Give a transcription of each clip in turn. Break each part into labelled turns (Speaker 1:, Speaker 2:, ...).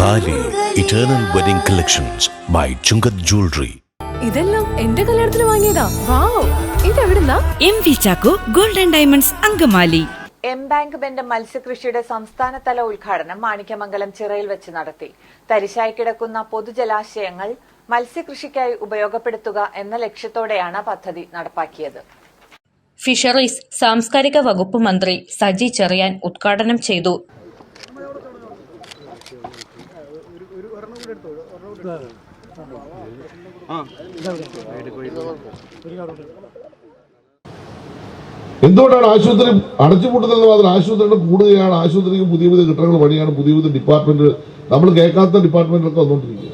Speaker 1: Thali eternal wedding collections by Chungath jewellery
Speaker 2: ഇതെല്ലാം എന്റെ കല്യാണത്തിന് വാങ്ങിയതാ. Wow. ഇതെവിടുന്നാ?
Speaker 3: M V Chacko golden diamonds Angamaly.
Speaker 4: M ബാങ്ക് ബെൻഡ് മത്സ്യകൃഷിയുടെ സംസ്ഥാനതല ഉദ്ഘാടനം മാണിക്യമംഗലം ചിറയിൽ വെച്ച് നടത്തി. തരിശായി കിടക്കുന്ന പൊതുജലാശയങ്ങൾ മത്സ്യകൃഷിക്കായി ഉപയോഗപ്പെടുത്തുക എന്ന ലക്ഷ്യത്തോടെയാണ് പദ്ധതി നടപ്പാക്കിയത്.
Speaker 5: ഫിഷറീസ് സാംസ്കാരിക വകുപ്പ് മന്ത്രി സജി ചെറിയാൻ ഉദ്ഘാടനം ചെയ്തു.
Speaker 6: എന്തുകൊണ്ടാണ് ആശുപത്രി അടച്ചുപൂട്ടുന്നത് മാത്രം ആശുപത്രികൾ കൂടുകയാണ്? ആശുപത്രിക്ക് പുതിയ പുതിയ കെട്ടിടങ്ങൾ പണിയാണ് പുതിയ പുതിയ ഡിപ്പാർട്ട്മെന്റ് നമ്മൾ കേൾക്കാത്ത ഡിപ്പാർട്ട്മെന്റിലൊക്കെ വന്നുകൊണ്ടിരിക്കുക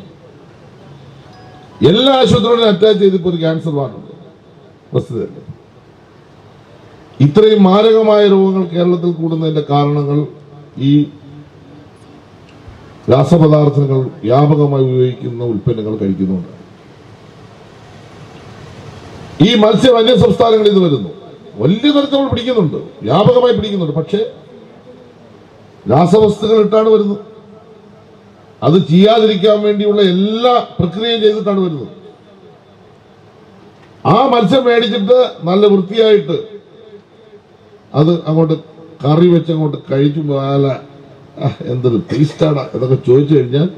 Speaker 6: എല്ലാ ആശുപത്രിയോടും അറ്റാച്ച് ചെയ്ത് ഇപ്പോൾ ഒരു ക്യാൻസർ വാർഡുണ്ട്. വസ്തുതയല്ലേ ഇത്രയും മാരകമായ രോഗങ്ങൾ കേരളത്തിൽ കൂടുന്നതിന്റെ കാരണങ്ങൾ ഈ രാസപദാർത്ഥങ്ങൾ വ്യാപകമായി ഉപയോഗിക്കുന്ന ഉൽപ്പന്നങ്ങൾ കഴിക്കുന്നുണ്ട്. ഈ മത്സ്യം അന്യ സംസ്ഥാനങ്ങളിൽ നിന്ന് വരുന്നു. വലിയ തരത്തിൽ പിടിക്കുന്നുണ്ട്. വ്യാപകമായി പിടിക്കുന്നുണ്ട്. പക്ഷേ രാസവസ്തുക്കൾ ഇട്ടാണ് വരുന്നത്. അത് ചെയ്യാതിരിക്കാൻ വേണ്ടിയുള്ള എല്ലാ പ്രക്രിയയും ചെയ്തിട്ടാണ് വരുന്നത്. ആ മത്സ്യം മേടിച്ചിട്ട് നല്ല വൃത്തിയായിട്ട് അത് അങ്ങോട്ട് കറി വെച്ച് അങ്ങോട്ട് കഴിച്ചു. ആ, എന്തൊരു ടേസ്റ്റാടാ എന്നൊക്കെ ചോദിച്ചു കഴിഞ്ഞാൽ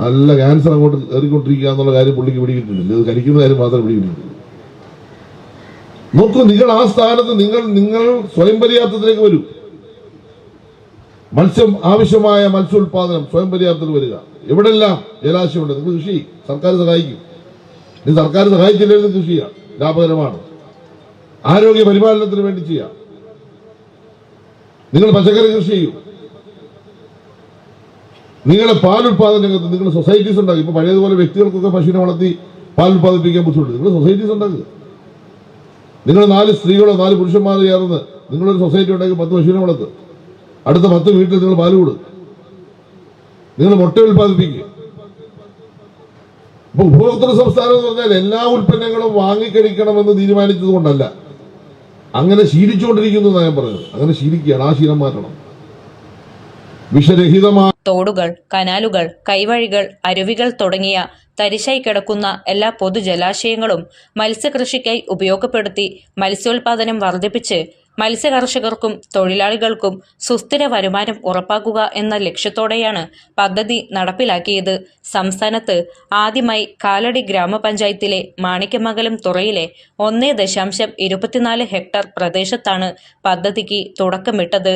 Speaker 6: നല്ല ക്യാൻസർ അങ്ങോട്ട് കയറിക്കൊണ്ടിരിക്കുക എന്നുള്ള കാര്യം പുള്ളിക്ക് പിടികിട്ടിട്ടില്ല. ഇത് കഴിക്കുന്ന കാര്യം മാത്രം പിടികിട്ടിട്ടുള്ളൂ. നോക്കൂ നിങ്ങൾ ആ സ്ഥാനത്ത് നിങ്ങൾ നിങ്ങൾ സ്വയം പര്യാപ്തത്തിലേക്ക് വരൂ. മത്സ്യം ആവശ്യമായ മത്സ്യോത്പാദനം സ്വയം പര്യാപ്തത്തിൽ വരിക. എവിടെല്ലാം ജലാശയമുണ്ട് നിങ്ങൾ കൃഷി സർക്കാർ സഹായിക്കും. ഇനി സർക്കാർ സഹായിച്ചില്ലെങ്കിൽ കൃഷി ചെയ്യാം. ലാഭകരമാണ്. ആരോഗ്യ പരിപാലനത്തിന് വേണ്ടി ചെയ്യാം. നിങ്ങൾ പച്ചക്കറി കൃഷി ചെയ്യൂ. നിങ്ങളുടെ പാൽ ഉത്പാദന രംഗത്ത് നിങ്ങൾ സൊസൈറ്റീസ് ഉണ്ടാക്കി. ഇപ്പൊ പഴയതുപോലെ വ്യക്തികൾക്കൊക്കെ പശുവിനെ വളർത്തി പാൽ ഉൽപ്പാദിപ്പിക്കാൻ ബുദ്ധിമുട്ട്. നിങ്ങൾ സൊസൈറ്റീസ് ഉണ്ടാക്കുക. നിങ്ങൾ നാല് സ്ത്രീകളോ നാല് പുരുഷന്മാരോ ചേർന്ന് നിങ്ങളൊരു സൊസൈറ്റി ഉണ്ടാക്കി പത്ത് പശുവിനെ വളർത്തുക. അടുത്ത പത്ത് വീട്ടിൽ നിങ്ങൾ പാൽ കൊടുക്കും നിങ്ങൾ മുട്ട ഉൽപ്പാദിപ്പിക്കുക. ഇപ്പൊ ഉപഭോക്തൃ സംസ്ഥാനം എന്ന് പറഞ്ഞാൽ എല്ലാ ഉൽപ്പന്നങ്ങളും വാങ്ങിക്കഴിക്കണമെന്ന് തീരുമാനിച്ചത് കൊണ്ടല്ല അങ്ങനെ ശീലിച്ചുകൊണ്ടിരിക്കുന്നു എന്നാണ് ഞാൻ പറഞ്ഞത്. അങ്ങനെ ശീലിക്കുകയാണ്. ആ ശീലം മാറ്റണം. വിഷരഹിതമായ
Speaker 5: തോടുകൾ കനാലുകൾ കൈവഴികൾ അരുവികൾ തുടങ്ങിയ തരിശായി കിടക്കുന്ന എല്ലാ പൊതുജലാശയങ്ങളും മത്സ്യകൃഷിക്കായി ഉപയോഗപ്പെടുത്തി മത്സ്യോൽപാദനം വർദ്ധിപ്പിച്ച് മത്സ്യകർഷകർക്കും തൊഴിലാളികൾക്കും സുസ്ഥിര വരുമാനം ഉറപ്പാക്കുക എന്ന ലക്ഷ്യത്തോടെയാണ് പദ്ധതി നടപ്പിലാക്കിയത്. സംസ്ഥാനത്ത് ആദ്യമായി കാലടി ഗ്രാമപഞ്ചായത്തിലെ മാണിക്യമംഗലം തുറയിലെ ഒന്നേ ദശാംശം ഇരുപത്തിനാല് ഹെക്ടർ പ്രദേശത്താണ് പദ്ധതിക്ക് തുടക്കമിട്ടത്.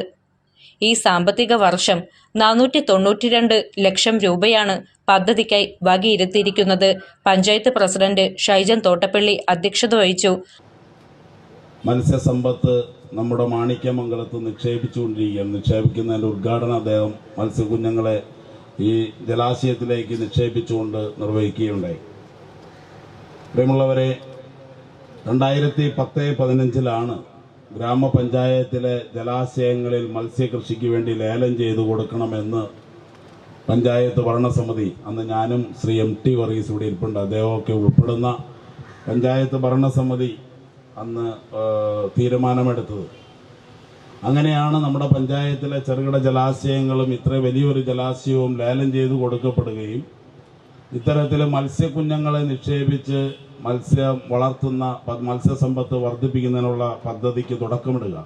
Speaker 5: ഈ സാമ്പത്തിക വർഷം നാനൂറ്റി തൊണ്ണൂറ്റിരണ്ട് ലക്ഷം രൂപയാണ് പദ്ധതിക്കായി വകയിരുത്തിയിരിക്കുന്നത്. പഞ്ചായത്ത് പ്രസിഡന്റ് ഷൈജൻ തോട്ടപ്പള്ളി അധ്യക്ഷത വഹിച്ചു.
Speaker 7: മത്സ്യസമ്പത്ത് നമ്മുടെ മാണിക്യമംഗലത്ത് നിക്ഷേപിച്ചുകൊണ്ടിരിക്കുകയാണ്. നിക്ഷേപിക്കുന്നതിന്റെ ഉദ്ഘാടനം അദ്ദേഹം മത്സ്യകുഞ്ഞുങ്ങളെ ഈ ജലാശയത്തിലേക്ക് നിക്ഷേപിച്ചുകൊണ്ട് നിർവഹിക്കുകയുണ്ടായി. പ്രിയമുള്ളവരെ രണ്ടായിരത്തി പത്ത് പതിനഞ്ചിലാണ് ഗ്രാമപഞ്ചായത്തിലെ ജലാശയങ്ങളിൽ മത്സ്യകൃഷിക്ക് വേണ്ടി ലേലം ചെയ്തു കൊടുക്കണമെന്ന് പഞ്ചായത്ത് ഭരണസമിതി അന്ന് ഞാനും ശ്രീ എം ടി വർഗീസ് ഇവിടെ ഇരിപ്പുണ്ട്. അദ്ദേഹമൊക്കെ ഉൾപ്പെടുന്ന പഞ്ചായത്ത് ഭരണസമിതി അന്ന് തീരുമാനമെടുത്തത്. അങ്ങനെയാണ് നമ്മുടെ പഞ്ചായത്തിലെ ചെറുകിട ജലാശയങ്ങളും ഇത്ര വലിയൊരു ജലാശയവും ലേലം ചെയ്തു കൊടുക്കപ്പെടുകയും ഇത്തരത്തിൽ മത്സ്യക്കുഞ്ഞുങ്ങളെ നിക്ഷേപിച്ച് മത്സ്യം വളർത്തുന്ന മത്സ്യസമ്പത്ത് വർദ്ധിപ്പിക്കുന്നതിനുള്ള പദ്ധതിക്ക് തുടക്കമിടുക.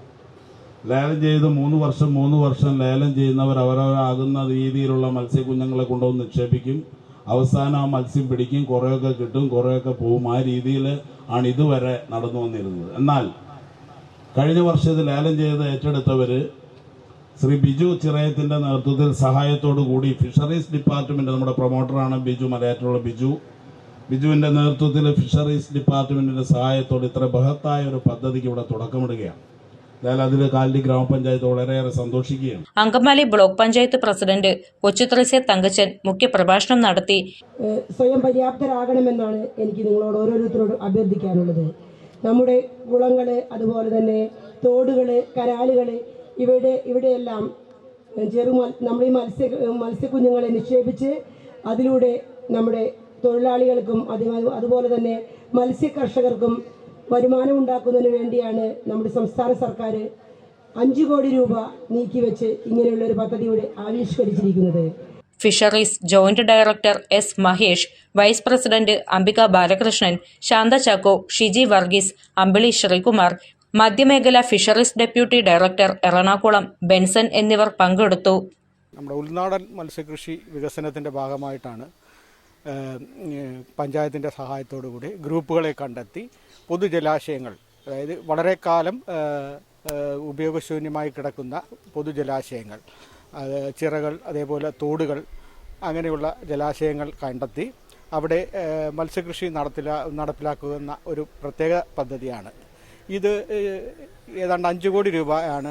Speaker 7: ലേലം ചെയ്ത് മൂന്ന് വർഷം മൂന്ന് വർഷം ലേലം ചെയ്യുന്നവർ അവരവരാകുന്ന രീതിയിലുള്ള മത്സ്യക്കുഞ്ഞുങ്ങളെ കൊണ്ടുവന്ന് നിക്ഷേപിക്കും. അവസാനം ആ മത്സ്യം പിടിക്കും കുറേയൊക്കെ കിട്ടും കുറേയൊക്കെ പോവും. ആ രീതിയിൽ ആണ് ഇതുവരെ നടന്നു വന്നിരുന്നത് എന്നാൽ കഴിഞ്ഞ വർഷം ഇത് ലേലം ചെയ്ത് ഏറ്റെടുത്തവര് ശ്രീ ബിജു ചിറയത്തിന്റെ നേതൃത്വത്തിൽ സഹായത്തോടു കൂടി ഫിഷറീസ് ഡിപ്പാർട്ട്മെന്റ് നമ്മുടെ പ്രൊമോട്ടറാണ് ബിജു മലയാറ്റിലുള്ള ബിജു. ബിജുവിന്റെ നേതൃത്വത്തിൽ ഫിഷറീസ് ഡിപ്പാർട്ട്മെന്റിന്റെ സഹായത്തോടെ ഇത്ര ബൃഹത്തായ ഒരു പദ്ധതിക്ക് ഇവിടെ തുടക്കമിടുകയാണ്. അതിൽ കാലി ഗ്രാമപഞ്ചായത്ത് വളരെയേറെ സന്തോഷിക്കുകയാണ്.
Speaker 5: അങ്കമാലി ബ്ലോക്ക് പഞ്ചായത്ത് പ്രസിഡന്റ് കൊച്ചുത്രസ്യ തങ്കച്ചൻ മുഖ്യപ്രഭാഷണം നടത്തി.
Speaker 8: സ്വയം പര്യാപ്തരാകണമെന്നാണ് എനിക്ക് നിങ്ങളോട് ഓരോരുത്തരോടും അഭ്യർത്ഥിക്കാനുള്ളത്. നമ്മുടെ കുളങ്ങൾ അതുപോലെ തന്നെ തോടുകൾ കരാലുകൾ ഇവിടെ ഇവിടെയെല്ലാം ചെറു നമ്മുടെ ഈ മത്സ്യ മത്സ്യക്കുഞ്ഞുങ്ങളെ നിക്ഷേപിച്ച് അതിലൂടെ നമ്മുടെ തൊഴിലാളികൾക്കും അത് അതുപോലെ തന്നെ മത്സ്യ കർഷകർക്കും വരുമാനം ഉണ്ടാക്കുന്നതിന് വേണ്ടിയാണ് നമ്മുടെ സംസ്ഥാന സർക്കാർ അഞ്ച് കോടി രൂപ നീക്കിവെച്ച് ഇങ്ങനെയുള്ള ഒരു പദ്ധതി ഇവിടെ ആവിഷ്കരിച്ചിരിക്കുന്നത്.
Speaker 5: Fisheries joint director S Mahesh vice president Ambika Balakrishnan Shantha Chacko Shiji Varghese Ambili Sreekumar മധ്യമേഖല fisheries deputy director Ernakulam Benson എന്നിവർ പങ്കെടുത്തു.
Speaker 9: നമ്മുടെ ഉൾനാടൻ മത്സ്യകൃഷി വികസനത്തിന്റെ ഭാഗമായിട്ടാണ് പഞ്ചായത്തിന്റെ സഹായത്തോടു കൂടി ഗ്രൂപ്പുകളെ കണ്ടെത്തി പൊതുജലാശയങ്ങൾ അതായത് വളരെ കാലം ഉപയോഗശൂന്യമായി കിടക്കുന്ന പൊതുജലാശയങ്ങൾ അത് ചിറകൾ അതേപോലെ തോടുകൾ അങ്ങനെയുള്ള ജലാശയങ്ങൾ കണ്ടെത്തി അവിടെ മത്സ്യകൃഷി നടത്തില നടപ്പിലാക്കുന്ന ഒരു പ്രത്യേക പദ്ധതിയാണ് ഇത് ഏതാണ്ട് അഞ്ച് കോടി രൂപയാണ്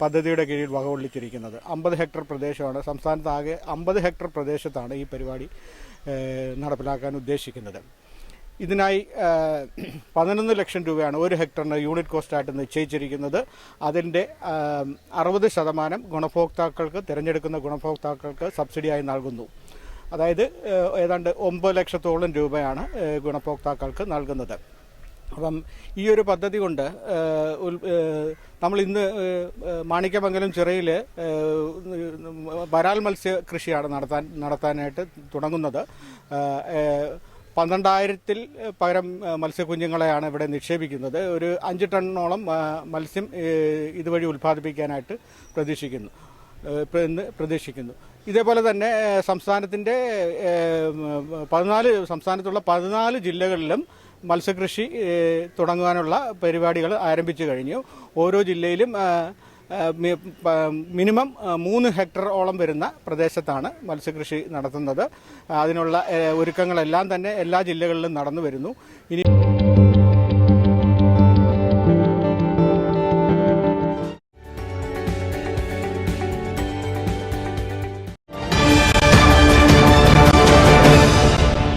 Speaker 9: പദ്ധതിയുടെ കീഴിൽ വകകൊള്ളിച്ചിരിക്കുന്നത് അമ്പത് ഹെക്ടർ പ്രദേശമാണ്. സംസ്ഥാനത്ത് ആകെ അമ്പത് ഹെക്ടർ പ്രദേശത്താണ് ഈ പരിപാടി നടപ്പിലാക്കാൻ ഉദ്ദേശിക്കുന്നത്. ഇതിനായി പതിനൊന്ന് ലക്ഷം രൂപയാണ് ഒരു ഹെക്ടറിന് യൂണിറ്റ് കോസ്റ്റായിട്ട് നിശ്ചയിച്ചിരിക്കുന്നത്. അതിന്റെ അറുപത് ശതമാനം ഗുണഭോക്താക്കൾക്ക് തിരഞ്ഞെടുക്കുന്ന ഗുണഭോക്താക്കൾക്ക് സബ്സിഡിയായി നൽകുന്നു. അതായത് ഏതാണ്ട് ഒമ്പത് ലക്ഷത്തോളം രൂപയാണ് ഗുണഭോക്താക്കൾക്ക് നൽകുന്നത്. അപ്പം ഈ ഒരു പദ്ധതി കൊണ്ട് നമ്മൾ ഇന്ന് മാണിക്യമംഗലം ചിറയിൽ വരാൽ മത്സ്യ കൃഷിയാണ് നടത്താൻ നടത്താനായിട്ട് തുടങ്ങുന്നത്. പന്ത്രണ്ടായിരത്തിൽ പകരം മത്സ്യക്കുഞ്ഞുങ്ങളെയാണ് ഇവിടെ നിക്ഷേപിക്കുന്നത്. ഒരു അഞ്ച് ടണ്ണോളം മത്സ്യം ഇതുവഴി ഉൽപ്പാദിപ്പിക്കാനായിട്ട് പ്രതീക്ഷിക്കുന്നു. പ്രതീക്ഷിക്കുന്നു. ഇതേപോലെ തന്നെ സംസ്ഥാനത്തിന്റെ പതിനാല് സംസ്ഥാനത്തുള്ള പതിനാല് ജില്ലകളിലും മത്സ്യകൃഷി തുടങ്ങാനുള്ള പരിപാടികൾ ആരംഭിച്ചു കഴിഞ്ഞു. ഓരോ ജില്ലയിലും മിനിമം മൂന്ന് ഹെക്ടറോളം വരുന്ന പ്രദേശത്താണ് മത്സ്യകൃഷി നടത്തുന്നത്. അതിനുള്ള ഒരുക്കങ്ങളെല്ലാം തന്നെ എല്ലാ ജില്ലകളിലും നടന്നു വരുന്നു. ഇനി